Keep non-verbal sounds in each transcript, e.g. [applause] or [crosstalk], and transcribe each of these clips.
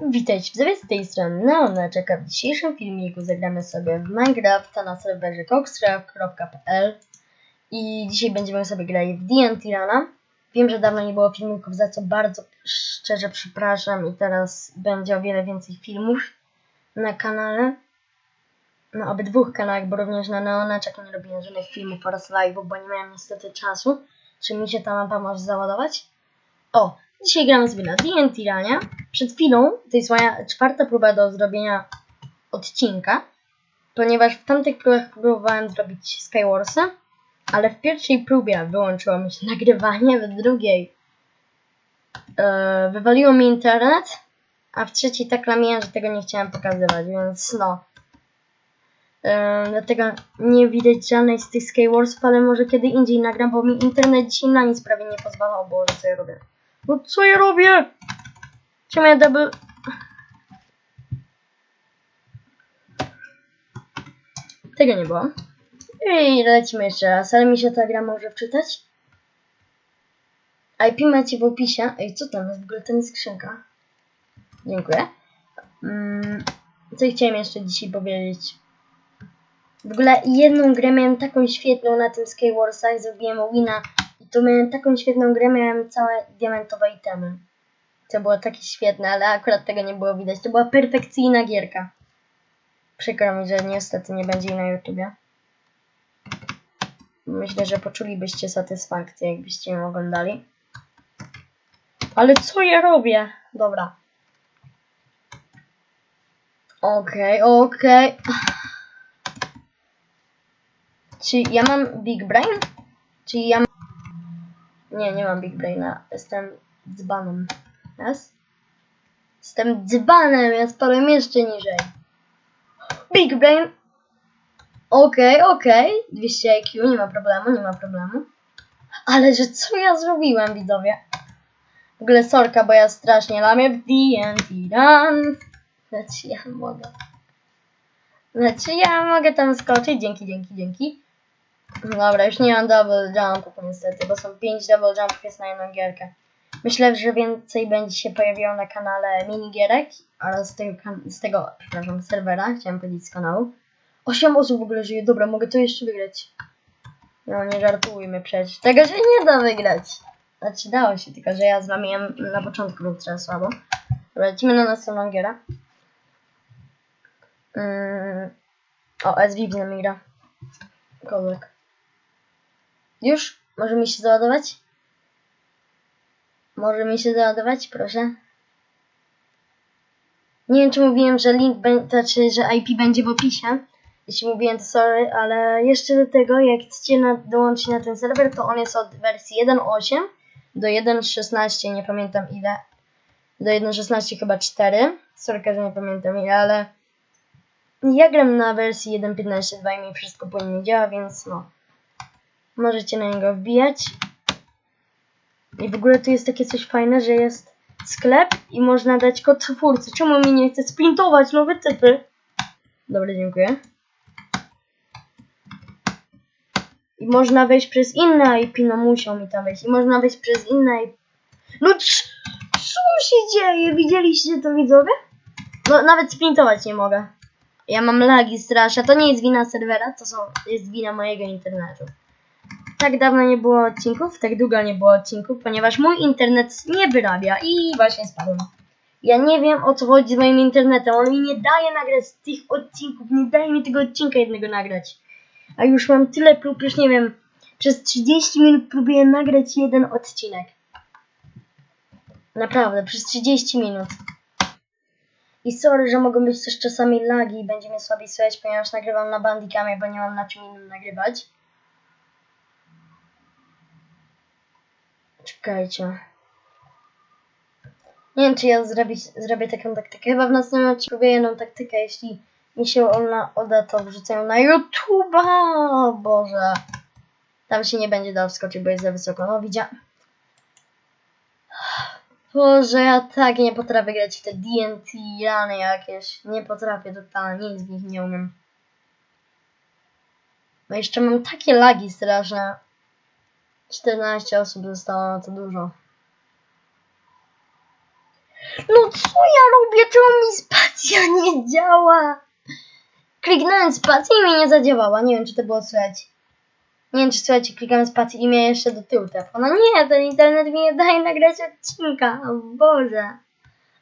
Witajcie w tej strony Neoneczeka. W dzisiejszym filmiku zagramy sobie w Minecrafta na serwerze coxcraft.pl i dzisiaj będziemy sobie grali w Rana. Wiem, że dawno nie było filmików, za co bardzo szczerze przepraszam i teraz będzie o wiele więcej filmów na kanale. Na obydwu kanałach, bo również na Neoneczek nie robiłem żadnych filmów oraz live'ów, bo nie miałem niestety czasu. Czy mi się ta mapa może załadować? O, dzisiaj gramy sobie na D&T Ranie. Przed chwilą, to jest moja czwarta próba do zrobienia odcinka, ponieważ w tamtych próbach próbowałem zrobić Skywarsa, ale w pierwszej próbie wyłączyło mi się [laughs] nagrywanie, w drugiej e, wywaliło mi internet, a w trzeciej tak lamiłem, że tego nie chciałem pokazywać, więc no. E, dlatego nie widać żadnej z tych Skywarsów, ale może kiedy indziej nagram, bo mi internet dzisiaj na nic prawie nie pozwalał, bo co ja robię? No co ja robię? Ja double... Tego nie było. I lecimy jeszcze raz, ale mi się ta gra może wczytać. IP macie w opisie. Ej, co tam jest? W ogóle ten skrzynka. Dziękuję. Mm, co chciałem jeszcze dzisiaj powiedzieć? W ogóle jedną grę miałem taką świetną na tym Skywarsach, zrobiłem wina i to miałem taką świetną grę, miałem całe diamentowe itemy. To było takie świetne, ale akurat tego nie było widać. To była perfekcyjna gierka. Przykro mi, że niestety nie będzie jej na YouTubie. Myślę, że poczulibyście satysfakcję, jakbyście ją oglądali. Ale co ja robię? Dobra. Okej, okej. Czy ja mam Big Brain? Czy ja mam... Nie, nie mam Big Braina. Jestem dzbanem. Raz. Jestem dzbanem, ja spadłem jeszcze niżej. Big Brain. Okej, okej. 200 IQ, nie ma problemu, nie ma problemu. Ale że co ja zrobiłem, widzowie? W ogóle sorka, bo ja strasznie lamię w D&D Run. Znaczy ja mogę. Znaczy ja mogę tam skoczyć, dzięki, dzięki, dzięki. Dobra, już nie mam double jumpów niestety, bo są 5 double jumpów jest na jedną gierkę. Myślę, że więcej będzie się pojawiało na kanale minigierek, ale z tego, z tego, przepraszam, serwera, chciałem powiedzieć z kanału. 8 osób w ogóle żyje, dobra, mogę to jeszcze wygrać. No nie żartujmy przecież, tego się nie da wygrać. Znaczy dało się, tylko że ja zlamiłem na początku ultra słabo. Dobra, lecimy na następną gierę. Mm. O, SVP z nami gra. Już? Może mi się załadować? Może mi się załadować, proszę? Nie wiem, czy mówiłem, że link, be- znaczy, że IP będzie w opisie. Jeśli mówiłem, to sorry, ale jeszcze do tego, jak chcecie na, dołączyć na ten serwer, to on jest od wersji 1.8 do 1.16, nie pamiętam ile. Do 1.16 chyba 4. Sorry, że nie pamiętam ile, ale ja gram na wersji 1.15.2 i mi wszystko płynnie działa, więc no. Możecie na niego wbijać. I w ogóle tu jest takie coś fajne, że jest sklep i można dać kod twórcy. Czemu mi nie chce sprintować nowe typy? Dobra, dziękuję. I można wejść przez inne IP, no musiał mi tam wejść. I można wejść przez inne IP. No co się dzieje? Widzieliście to widzowie? No nawet sprintować nie mogę. Ja mam lagi strasznie. To nie jest wina serwera, to są, jest wina mojego internetu tak dawno nie było odcinków, tak długo nie było odcinków, ponieważ mój internet nie wyrabia i właśnie spadłem. Ja nie wiem o co chodzi z moim internetem, on mi nie daje nagrać tych odcinków, nie daje mi tego odcinka jednego nagrać. A już mam tyle prób, już nie wiem, przez 30 minut próbuję nagrać jeden odcinek. Naprawdę, przez 30 minut. I sorry, że mogą być też czasami lagi i będzie mnie słabiej słychać, ponieważ nagrywam na bandicamie, bo nie mam na czym innym nagrywać. Czekajcie. Nie wiem, czy ja zrobię, zrobię taką taktykę. Chyba w następnym odcinku jedną taktykę. Jeśli mi się ona uda, to wrzucę ją na YouTube'a. Boże. Tam się nie będzie dał wskoczyć, bo jest za wysoko. No, widziałem. Boże, ja tak nie potrafię grać w te DNT rany jakieś. Nie potrafię totalnie, nic z nich nie umiem. No jeszcze mam takie lagi straszne. 14 osób zostało, no to dużo. No co ja robię? Czemu mi spacja [laughs] nie działa? Kliknąłem spację i mi nie zadziałała. Nie wiem, czy to było słychać. Nie wiem, czy słuchajcie, klikam spację i mnie jeszcze do tyłu tepło. No nie, ten internet mi nie daje nagrać odcinka. O Boże.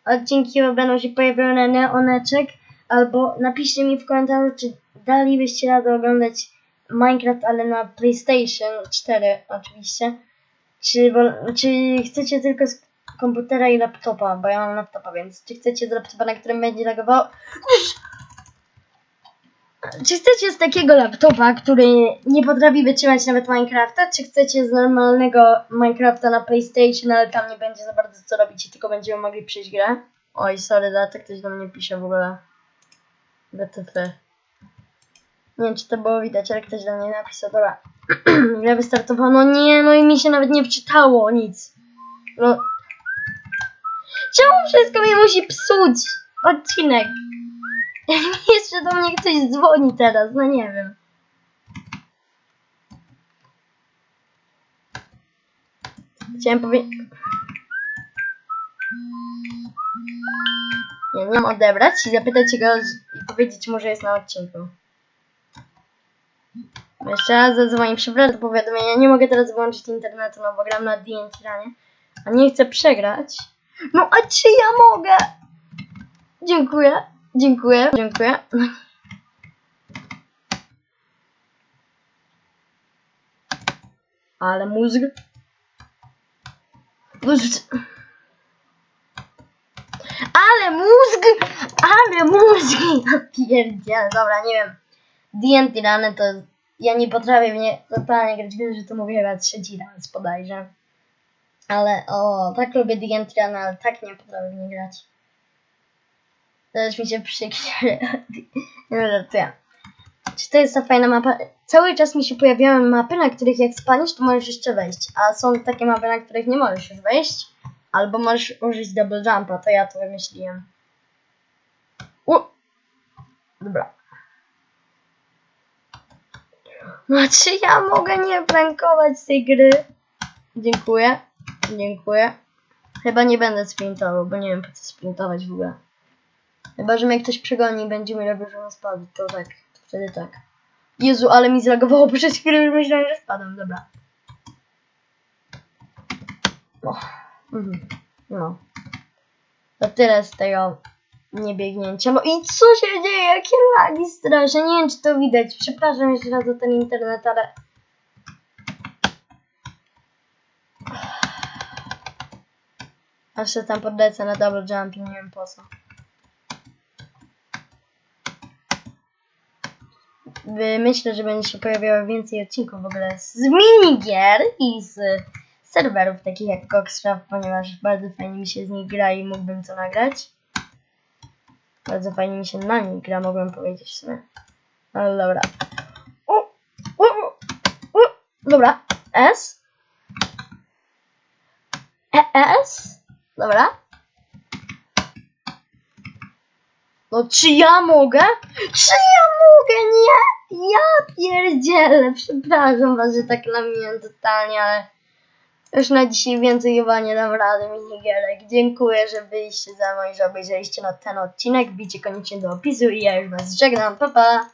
Odcinki będą się pojawiały na neoneczek. Albo napiszcie mi w komentarzu, czy dalibyście radę oglądać Minecraft, ale na PlayStation 4 oczywiście. Czy, czy chcecie tylko z komputera i laptopa, bo ja mam laptopa, więc czy chcecie z laptopa, na którym będzie lagowało? Czy chcecie z takiego laptopa, który nie potrafi wytrzymać nawet Minecrafta, czy chcecie z normalnego Minecrafta na PlayStation, ale tam nie będzie za bardzo co robić i tylko będziemy mogli przejść grę? Oj, sorry, data ktoś do mnie pisze w ogóle. BTF. Nie wiem, czy to było widać, ale ktoś do mnie napisał, dobra. [clears throat] Grę wystartowała, no nie, no i mi się nawet nie wczytało nic. No. Czemu wszystko mi musi psuć? Odcinek. [laughs] Jeszcze do mnie ktoś dzwoni teraz, no nie wiem. Chciałem powiedzieć... Nie, nie mam odebrać i zapytać go i powiedzieć mu, że jest na odcinku. Jeszcze raz zadzwonię, przepraszam za powiadomienia. Nie mogę teraz wyłączyć internetu, no bo gram na DNT ranie. A nie chcę przegrać. No a czy ja mogę? Dziękuję. Dziękuję. Dziękuję. Ale mózg. Ale mózg! Ale mózg! Ja. Dobra, nie wiem. D&D rany to... Ja nie potrafię w nie totalnie grać. Wiem, że to mówię chyba trzeci raz bodajże. Ale o, tak lubię D&D rany, ale tak nie potrafię w nie grać. Teraz mi się przykrie. [laughs] Nie żartuję. Czy to jest ta fajna mapa? Cały czas mi się pojawiają mapy, na których jak spanisz, to możesz jeszcze wejść. A są takie mapy, na których nie możesz już wejść. Albo możesz użyć double jumpa, to ja to wymyśliłem. U! Dobra. No czy ja mogę nie prankować tej gry? Dziękuję. Dziękuję. Chyba nie będę sprintował, bo nie wiem po co sprintować w ogóle. Chyba, że mnie ktoś przegoni i będzie mi robił, że on spadł, to tak, to wtedy tak. Jezu, ale mi zlagowało przez chwilę, już myślałem, że spadłem, dobra. No. Mhm. No. To tyle z tego niebiegnięcia. No i co się dzieje? Jakie lagi straszne. Nie wiem, czy to widać. Przepraszam jeszcze raz za ten internet, ale... Aż się tam podlecę na double jump i nie wiem po co. Myślę, że będzie się pojawiało więcej odcinków w ogóle z minigier i z serwerów takich jak Coxcraft, ponieważ bardzo fajnie mi się z nich gra i mógłbym to nagrać. Bardzo fajnie mi się na nich gra, mogłem powiedzieć w sumie. Ale dobra. U, u, u, u. Dobra. S. E, S. Dobra. No czy ja mogę? Czy ja mogę? Nie! Ja pierdzielę. Przepraszam was, że tak lamiłem totalnie, ale już na dzisiaj więcej chyba nie dam rady minigierek. Dziękuję, że byliście za mną i że obejrzeliście na ten odcinek. Wbijcie koniecznie do opisu i ja już was żegnam. Pa, pa!